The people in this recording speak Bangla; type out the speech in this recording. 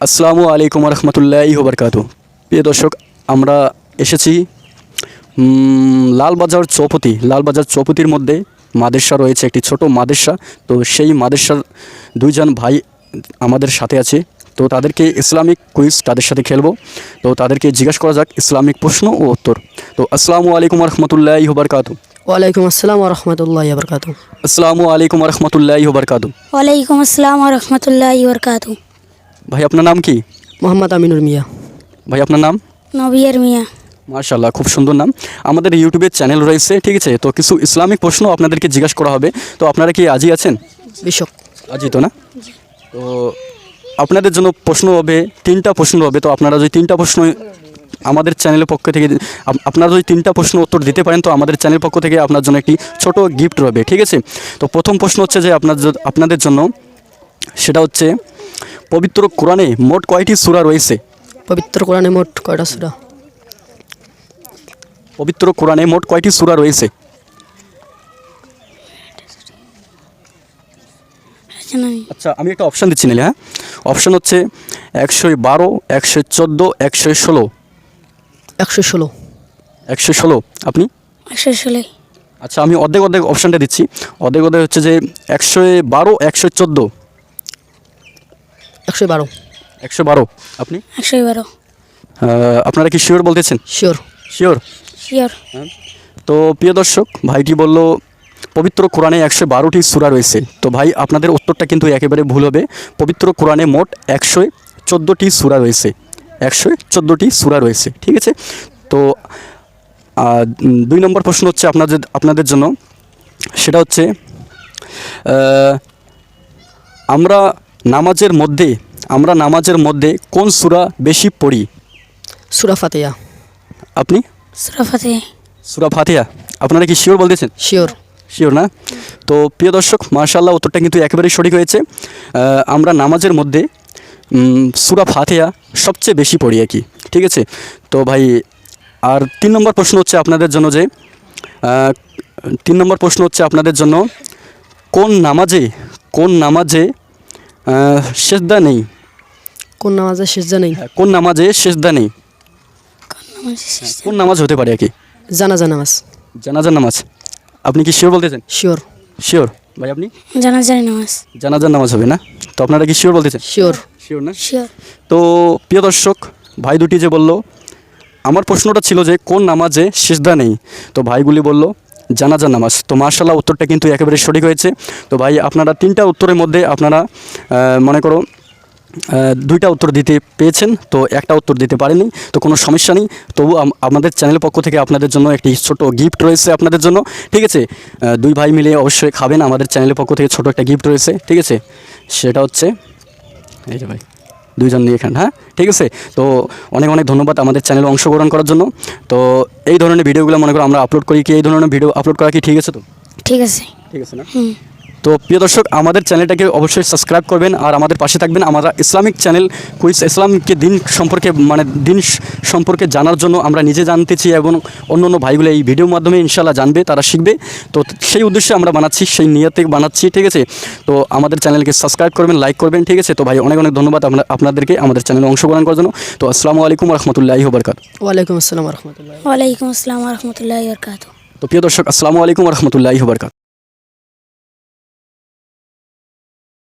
আসসালামু আলাইকুম রহমতুল্লাহ বরকাত প্রিয় দর্শক আমরা এসেছি লালবাজার চৌপতি। লালবাজার চৌপতির মধ্যে মাদেশা রয়েছে একটি ছোট মাদেশা তো সেই মাদেশার দুইজন ভাই আমাদের সাথে আছে। তো তাদেরকে ইসলামিক কুইজ তাদের সাথে খেলব। তো তাদেরকে জিজ্ঞাসা করা যাক ইসলামিক প্রশ্ন ও উত্তর। তো আসসালামু আলাইকুম রহমতুল্লাহ বরকাত ওয়ালাইকুম আসসালাম রহমতুল্লাহ বরকাত আসসালামু আলাইকুম রহমতুল্লাহ বরকাত ওয়ালাইকুম আসসালাম রহমতুল্লাহ বরকাতু ভাই আপনার নাম কি? মোহাম্মদ আমিনুর মিয়া। ভাই আপনার নাম? নবিয়ার মিয়া। মার্শাল্লাহ খুব সুন্দর নাম। আমাদের ইউটিউবের চ্যানেল রয়েছে ঠিক আছে? তো কিছু ইসলামিক প্রশ্ন আপনাদেরকে জিজ্ঞাসা করা হবে। তো আপনারা কি আজই আছেন? বিশক আজই তো না? তো আপনাদের জন্য প্রশ্ন হবে তিনটা প্রশ্ন হবে। তো আপনারা যদি তিনটা প্রশ্ন আমাদের চ্যানেলের পক্ষ থেকে আপনারা যদি তিনটা প্রশ্ন উত্তর দিতে পারেন তো আমাদের চ্যানেল পক্ষ থেকে আপনার জন্য একটি ছোট গিফট রবে ঠিক আছে? তো প্রথম প্রশ্ন হচ্ছে যে আপনার আপনাদের জন্য সেটা হচ্ছে পবিত্র কোরআনে মোট কয়টি সূরা রয়েছে? পবিত্র কোরআনে মোট কয়টা সুরা? পবিত্র কোরআনে মোট কয়টি সূরা রয়েছে? আচ্ছা আমি একটা অপশান দিচ্ছি নিলে হ্যাঁ? অপশান হচ্ছে একশো বারো একশো চোদ্দ একশো ষোলো। একশো ষোলো। একশো ষোলো। আপনি? একশো ষোলো। আচ্ছা আমি অর্ধেক অর্ধেক অপশানটা দিচ্ছি। অর্ধেক অর্ধেক হচ্ছে যে একশো বারো একশো চোদ্দ। একশো বারো। একশো বারো। আপনি? একশো বারো। আপনারা কি শিওর বলতেছেন? শিওর শিওর শিওর তো প্রিয় দর্শক ভাইটি বলল পবিত্র কোরআনে একশো বারোটি সুরা রয়েছে। তো ভাই আপনাদের উত্তরটা কিন্তু একেবারে ভুল হবে। পবিত্র কোরআনে মোট একশো চোদ্দোটি সূরা রয়েছে। একশো চোদ্দোটি সুরা রয়েছে ঠিক আছে? তো দুই নম্বর প্রশ্ন হচ্ছে আপনাদের আপনাদের জন্য। সেটা হচ্ছে আমরা নামাজের মধ্যে আমরা নামাজের মধ্যে কোন সুরা বেশি পড়ি? সুরা ফাতেয়া আপনি? সুরাফাতে সূরা ফাতিহা। আপনারা কি শিওর বলতেছেন? শিওর। শিওর না? তো প্রিয় দর্শক মার্শাল্লাহ উত্তরটা কিন্তু একেবারেই সঠিক হয়েছে। আমরা নামাজের মধ্যে সুরা ফাতেহা সবচেয়ে বেশি পড়ি আর কি। ঠিক আছে? তো ভাই আর তিন নম্বর প্রশ্ন হচ্ছে আপনাদের জন্য যে তিন নম্বর প্রশ্ন হচ্ছে আপনাদের জন্য কোন নামাজে কোন নামাজে সেজদা নেই। কোন নামাজে শেষজা নেই? কোন নামাজে সেজদা নেই? কোন নামাজ হতে পারে আর কি? জানাজা নামাজ। জানাজার নামাজ। আপনি কি শিওর বলতেছেন? শিওর শিওর ভাই আপনি? জানাজার নামাজ। জানাজার নামাজ হবে না? তো আপনারা কি শিওর বলতেছেন? শিওর শিওর না? শিওর তো প্রিয় দর্শক ভাই দুটি যে বলল আমার প্রশ্নটা ছিল যে কোন নামাজে সিজদা নেই? তো ভাইগুলি বলল জানাজার নামাজ। তো মার্শাল্লাহ উত্তরটা কিন্তু একেবারে সঠিক হয়েছে। তো ভাই, আপনারা তিনটা উত্তরের মধ্যে আপনারা মনে করো দুইটা উত্তর দিতে পেয়েছেন, তো একটা উত্তর দিতে পারেনি তো কোনো সমস্যা নেই। তবু আমাদের চ্যানেলের পক্ষ থেকে আপনাদের জন্য একটি ছোট গিফট রয়েছে আপনাদের জন্য। ঠিক আছে? দুই ভাই মিলে অবশ্যই খাবেন, আমাদের চ্যানেলের পক্ষ থেকে ছোট একটা গিফট রয়েছে। ঠিক আছে? সেটা হচ্ছে, এই যে ভাই। দুইজন নিয়ে এখানে হ্যাঁ? ঠিক আছে? তো অনেক অনেক ধন্যবাদ আমাদের চ্যানেলে অংশগ্রহণ করার জন্য। তো এই ধরনের ভিডিওগুলো মনে করো আমরা আপলোড করি কি? এই ধরনের ভিডিও আপলোড করা কি ঠিক আছে তো? ঠিক আছে। ঠিক আছে না? হুম। তো প্রিয় দর্শক আমাদের চ্যানেলটাকে অবশ্যই সাবস্ক্রাইব করবেন আর আমাদের পাশে থাকবেন আমরা ইসলামিক চ্যানেল কুইজ ইসলামকে দিন সম্পর্কে মানে দিন সম্পর্কে জানার জন্য আমরা নিজে জানতেছি এবং অন্য অন্য ভাইগুলো এই ভিডিওর মাধ্যমে ইনশাল্লাহ জানবে তারা শিখবে। তো সেই উদ্দেশ্যে আমরা বানাচ্ছি সেই নিয়তে বানাচ্ছি ঠিক আছে? তো আমাদের চ্যানেলকে সাবস্ক্রাইব করবেন লাইক করবেন ঠিক আছে? তো ভাই অনেক অনেক ধন্যবাদ আমরা আপনাদেরকে আমাদের চ্যানেলে অংশগ্রহণ করার জন্য। তো আসসালামু আলাইকুম রহমতুল্লাহি বরকাত ওয়ালাইকুম আসসালাম রহমতুল্লাহ ওয়ালাইকুম আসসালাম রহমতুল্লাহ বরকাতু তো প্রিয় দর্শক আসসালামু আলাইকুম রহমতুল্লাহি বরকাত